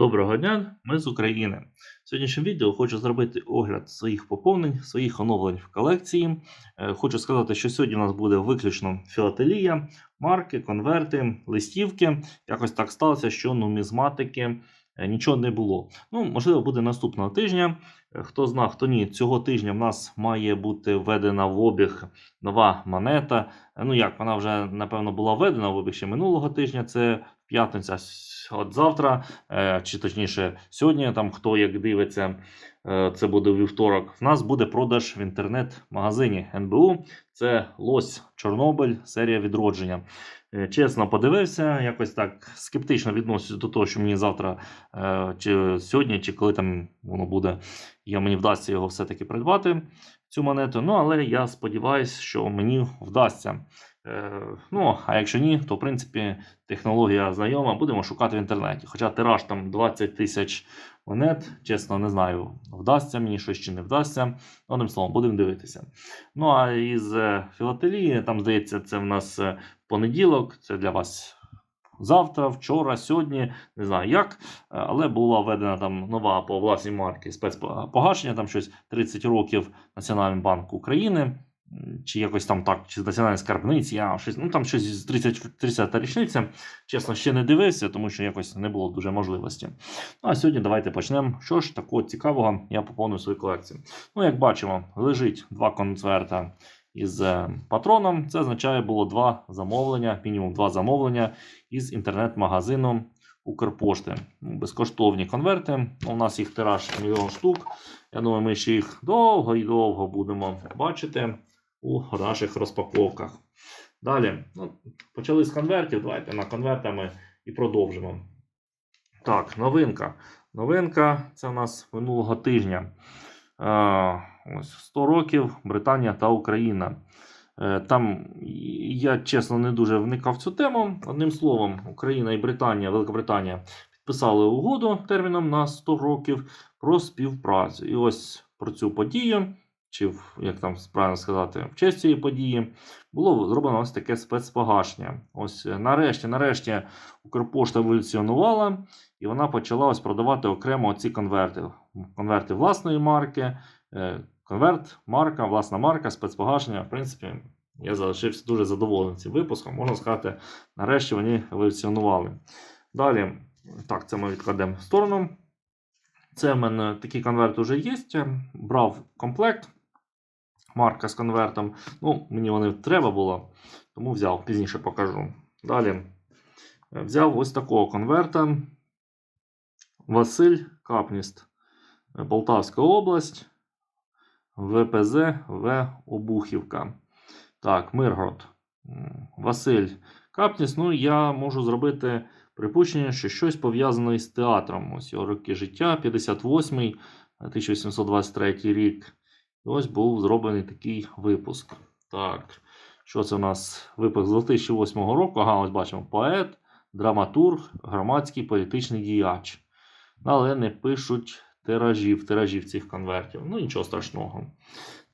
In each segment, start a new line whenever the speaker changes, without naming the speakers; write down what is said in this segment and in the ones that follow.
Доброго дня, ми з України. В сьогоднішньому відео хочу зробити огляд своїх поповнень, своїх оновлень в колекції. Е, Хочу сказати, що сьогодні у нас буде виключно філателія, марки, конверти, листівки. Якось так сталося, що нумізматики е, нічого не було. Ну, можливо, буде наступного тижня. Е, Хто зна, хто ні, цього тижня в нас має бути введена в обіг нова монета. Ну як, вона вже напевно була введена в обіг ще минулого тижня. Це п'ятниця. От завтра, е, чи точніше, сьогодні, там хто як дивиться, е, це буде вівторок. В нас буде продаж в інтернет-магазині НБУ. Це Лось Чорнобиль, серія відродження. Е, Чесно подивився, якось так скептично відношусь до того, що мені завтра, чи сьогодні, чи коли там воно буде, я мені вдасться його все-таки придбати, цю монету. Ну, але я сподіваюся, що мені вдасться. Е, ну, а якщо ні, то в принципі технологія знайома, будемо шукати в інтернеті. Хоча тираж там 20 тисяч монет, чесно, не знаю, вдасться мені щось чи не вдасться. Одним словом, будемо дивитися. Ну а із е, філателії, там здається, це в нас е, понеділок, це для вас. Завтра, вчора, сьогодні, не знаю як, але була введена там нова по власній марці спецпогашення, там щось 30 років Національний банк України, чи якось там так, чи з національної скарбниці, я щось, ну там щось з 30, 30 річниця. Чесно, ще не дивився, тому що якось не було дуже можливості. Ну а сьогодні давайте почнемо. Що ж такого цікавого я поповню свою колекцію. Ну, як бачимо, лежить два конверта із е, патроном. Це означає, було два замовлення, мінімум два замовлення із інтернет-магазину Укрпошти. Ну, Безкоштовні конверти. У нас їх тираж мільйон штук. Я думаю, ми ще їх довго і довго будемо бачити у наших розпаковках. Далі, ну, почали з конвертів. Давайте на конвертами і продовжимо. Так, новинка. Новинка це у нас минулого тижня. Ось 100 років Британія та Україна. Е, Там я чесно не дуже вникав в цю тему. Одним словом, Україна і Британія, Великобританія підписали угоду терміном на 100 років про співпрацю. І ось про цю подію, чи як там правильно сказати, в честь цієї події було зроблено ось таке спецпогашення. Ось е, нарешті, нарешті Укрпошта еволюціонувала, і вона почала ось продавати окремо ці конверти. Конверти власної марки, е, конверт, марка, власна марка, спецпогашення. В принципі, я залишився дуже задоволений цим випуском. Можна сказати, нарешті вони еволюціонували. Далі, так, це ми відкладемо в сторону. Це в мене такий конверт вже є. Брав комплект. Марка з конвертом. Ну, мені вони треба було, тому взяв, пізніше покажу. Далі е, взяв ось такого конверта. Василь Капніст, е, Полтавська область, ВПЗ В. Обухівка. Так, Миргород. Василь Капніст. Ну, я можу зробити припущення, що щось пов'язане із театром. Ось його роки життя, 58-й, 1823 рік. Ось був зроблений такий випуск. Так, що це у нас? Випуск з 2008 року. Ага, ось бачимо поет, драматург, громадський політичний діяч. Але не пишуть тиражів, тиражів цих конвертів. Ну, нічого страшного.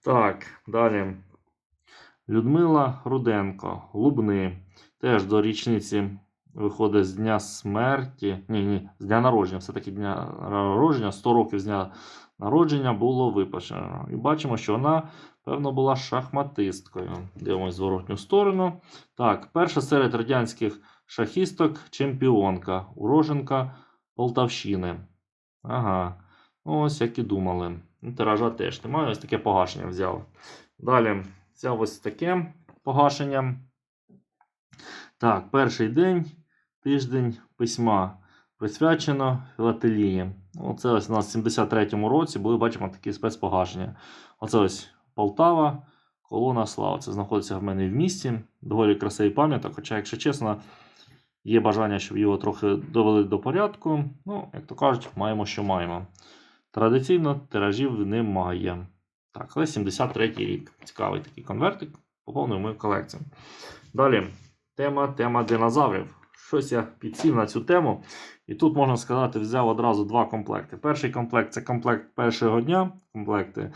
Так, далі. Людмила Руденко, Лубни. Теж до річниці виходить з дня смерті. Ні, ні, з дня народження. Все-таки дня народження, 100 років з дня народження було випущено. І бачимо, що вона, певно, була шахматисткою. Дивимось зворотню сторону. Так, перша серед радянських шахісток чемпіонка, уроженка Полтавщини. Ага. Ось як і думали. Ну, Тиража теж немає. Ось таке погашення взяв. Далі взяв ось таке погашення. Так, перший день, тиждень письма присвячено філателії. Оце ось у нас в 73-му році були, бачимо, такі спецпогашення. Оце ось Полтава, колона слава. Це знаходиться в мене в місті. Доволі красивий пам'яток. Хоча, якщо чесно, є бажання, щоб його трохи довели до порядку. Ну, як то кажуть, маємо, що маємо. Традиційно тиражів немає. Так, але 73-й рік. Цікавий такий конвертик. Поповнив мою колекцію. Далі тема, тема динозаврів. Щось я підсів на цю тему. І тут можна сказати, взяв одразу два комплекти. Перший комплект це комплект першого дня. Комплекти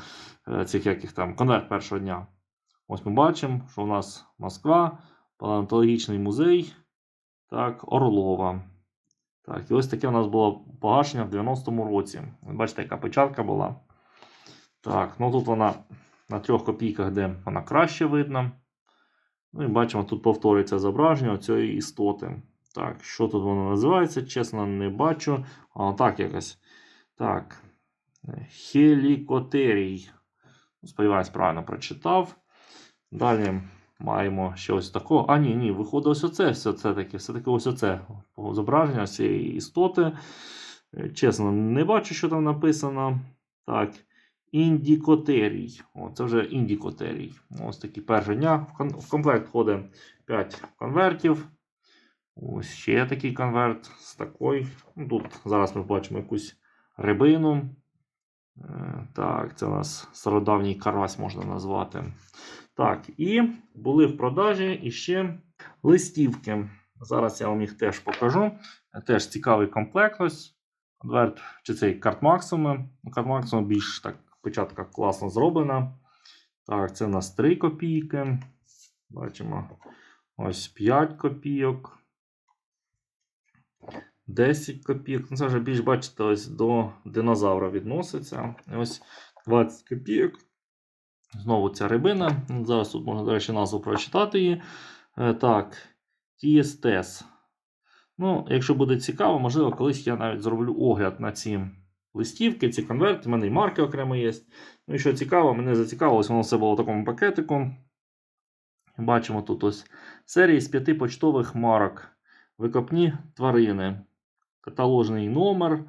е, цих яких там конверт першого дня. Ось ми бачимо, що у нас Москва, палеонтологічний музей, так, Орлова. Так, і ось таке у нас було погашення в 90-му році. Бачите, яка печатка була. Так, ну тут вона на трьох копійках, де вона краще видно. Ну і бачимо, тут повторюється зображення цієї істоти. Так, що тут воно називається? Чесно, не бачу. А, так якось. Так. Хелікотерій. Сподіваюсь, правильно прочитав. Далі маємо ще ось такого. А, ні, ні, виходить ось оце все це таки, все-таки ось оце зображення цієї істоти. Е, Чесно, не бачу, що там написано. Так. Індікотерій. О, це вже індікотерій. Ось такі перші дня. В комплект входить 5 конвертів. Ось ще такий конверт з такою. Ну, Тут зараз ми бачимо якусь рибину. Е, Так, це у нас стародавній карась можна назвати. Так, і були в продажі іще листівки. Зараз я вам їх теж покажу. Теж цікавий комплект. Ось конверт, чи цей карт максимум. Карт максимум більш так печатка класно зроблена. Так, це у нас 3 копійки. Бачимо. Ось 5 копійок. 10 копійок. Ну, це вже більш, бачите, ось до динозавра відноситься. Ось 20 копійок. Знову ця рибина. Ну, Зараз тут можна, до речі, назву прочитати її. Е, Так, TSTS. Ну, якщо буде цікаво, можливо, колись я навіть зроблю огляд на ці листівки, ці конверти. У мене і марки окремо є. Ну і що цікаво, мене зацікавилось, воно все було в такому пакетику. Бачимо тут ось серії з п'яти почтових марок. Викопні тварини. Каталожний номер.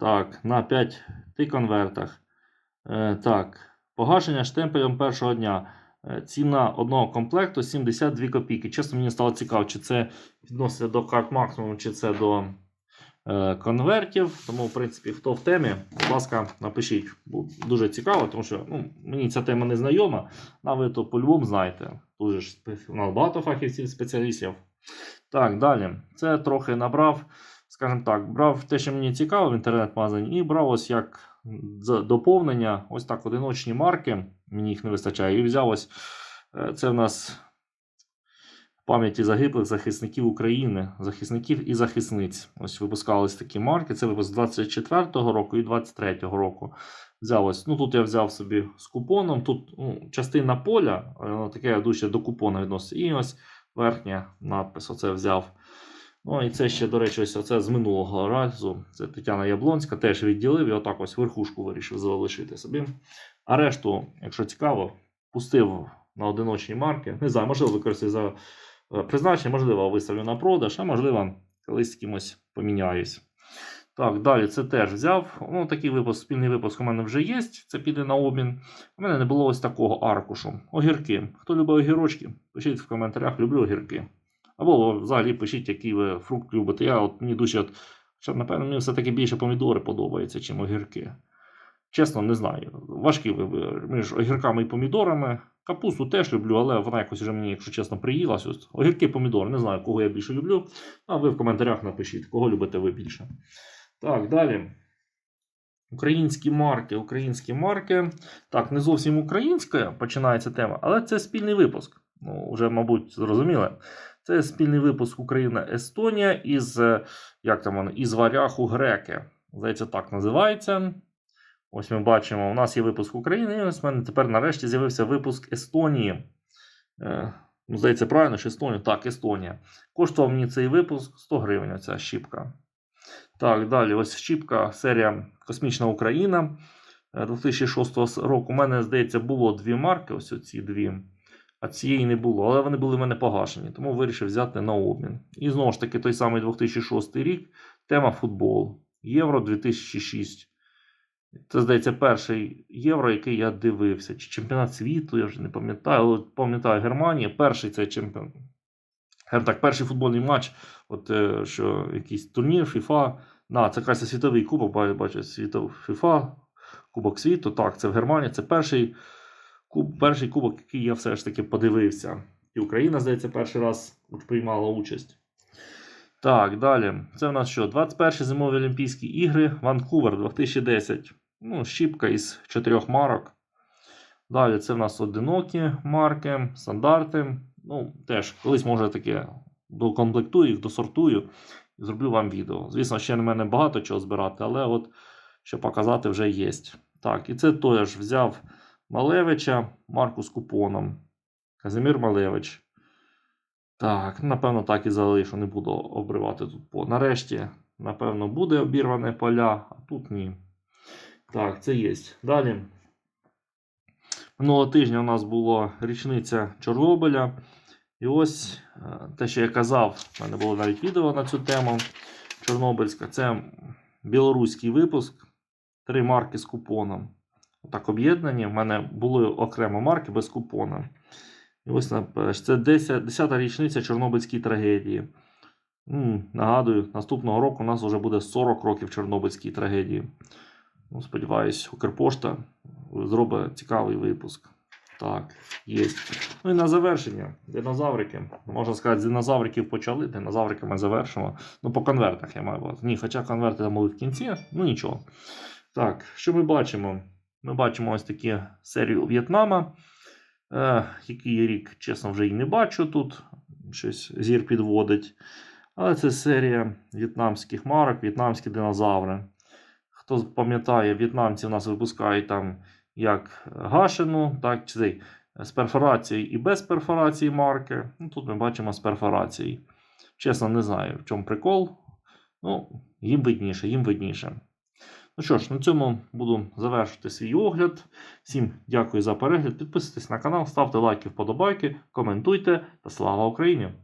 Так, на 5 конвертах. Е, так, погашення штемпелем першого дня. Е, Ціна одного комплекту 72 копійки. Чесно, мені стало цікаво, чи це відноситься до карт максимум, чи це до е, конвертів. Тому, в принципі, хто в темі, будь ласка, напишіть. Бу- Дуже цікаво, тому що ну, мені ця тема не знайома, а ви то по-любому знаєте. Дуже ж у нас багато фахівців, спеціалістів. Так, далі. Це трохи набрав, скажімо так, брав те, що мені цікаво в інтернет-магазині, і брав ось як доповнення, ось так одиночні марки. Мені їх не вистачає. І взяв ось е, це в нас пам'яті загиблих захисників України, захисників і захисниць. Ось випускались такі марки. Це випуск 24-го року і 23-го року. Взяв ось, ну тут я взяв собі з купоном. Тут ну, частина поля, е, воно таке дуже до купона відноситься. І ось верхня надпис. Оце взяв. Ну і це ще, до речі, ось оце з минулого разу. Це Тетяна Яблонська теж відділив і отак ось верхушку вирішив залишити собі. А решту, якщо цікаво, пустив на одиночні марки. Не знаю, можливо, використаю за е, призначення, можливо, виставлю на продаж, а можливо, колись з кимось поміняюсь. Так, далі це теж взяв. Ну, такий випуск, спільний випуск у мене вже є. Це піде на обмін. У мене не було ось такого аркушу. Огірки. Хто любить огірочки, пишіть в коментарях, люблю огірки. Або взагалі пишіть, який ви фрукт любите. Я от мені дуже, от, що, напевно, мені все-таки більше помідори подобаються, чим огірки. Чесно, не знаю. Важкий вибір між огірками і помідорами. Капусту теж люблю, але вона якось вже мені, якщо чесно, приїлась. Ось огірки, помідори. Не знаю, кого я більше люблю. А ви в коментарях напишіть, кого любите ви більше. Так, далі. Українські марки, українські марки. Так, не зовсім українська починається тема, але це спільний випуск. Ну, вже, мабуть, зрозуміли. Це спільний випуск Україна-Естонія із, е, як там воно, із варяху греки. Здається, так називається. Ось ми бачимо, у нас є випуск України, і ось в мене тепер нарешті з'явився випуск Естонії. Е, ну, здається, правильно, що Естонія? Так, Естонія. Коштував мені цей випуск 100 гривень, оця щіпка. Так, далі, ось щіпка, серія Космічна Україна е, 2006 року. У мене, здається, було дві марки, ось оці дві. А цієї не було, але вони були в мене погашені, тому вирішив взяти на обмін. І знову ж таки, той самий 2006 рік, тема футбол. Євро 2006. Це, здається, перший євро, який я дивився. Чи чемпіонат світу, я вже не пам'ятаю. але Пам'ятаю Германія. Перший цей чемпіон. Так, перший футбольний матч, от е, що якийсь турнір, FIFA. На, це якраз світовий кубок, бачу, світов FIFA, Кубок світу. Так, це в Германії. Це перший, куб, перший кубок, який я все ж таки подивився. І Україна, здається, перший раз приймала участь. Так, далі. Це в нас що? 21 зимові Олімпійські ігри, Ванкувер 2010. Ну, щіпка із чотирьох марок. Далі це в нас одинокі марки, стандарти. Ну, теж колись може таке докомплектую їх, досортую і зроблю вам відео. Звісно, ще на мене багато чого збирати, але от що показати вже є. Так, і це теж взяв Малевича, марку з купоном. Казимір Малевич. Так, напевно, так і залишу, не буду обривати тут. Нарешті, напевно, буде обірване поля, а тут ні. Так, це є. Далі. Минулого тижня у нас була річниця Чорнобиля. І ось е, те, що я казав, в мене було навіть відео на цю тему Чорнобильська. Це білоруський випуск. Три марки з купоном. Так об'єднані. В мене були окремо марки без купона. І ось це 10, 10 річниця Чорнобильської трагедії. М, нагадую, наступного року у нас вже буде 40 років Чорнобильської трагедії. Ну, сподіваюсь, Укрпошта зробить цікавий випуск. Так, є. Ну і на завершення. Динозаврики. Можна сказати, з динозавриків почали, динозавриками завершимо. Ну, по конвертах я маю увазі. Ні, хоча конверти там були в кінці, ну нічого. Так, що ми бачимо? Ми бачимо ось такі серію В'єтнама. Е, який рік, чесно, вже і не бачу тут. Щось зір підводить. Але це серія в'єтнамських марок, в'єтнамські динозаври. Хто пам'ятає, в'єтнамці у нас випускають там як гашену, так чи з перфорацією і без перфорації марки. Ну, тут ми бачимо з перфорацією. Чесно, не знаю, в чому прикол. Ну, їм видніше, їм видніше. Ну що ж, на цьому буду завершити свій огляд. Всім дякую за перегляд. Підписуйтесь на канал, ставте лайки, вподобайки, коментуйте та слава Україні!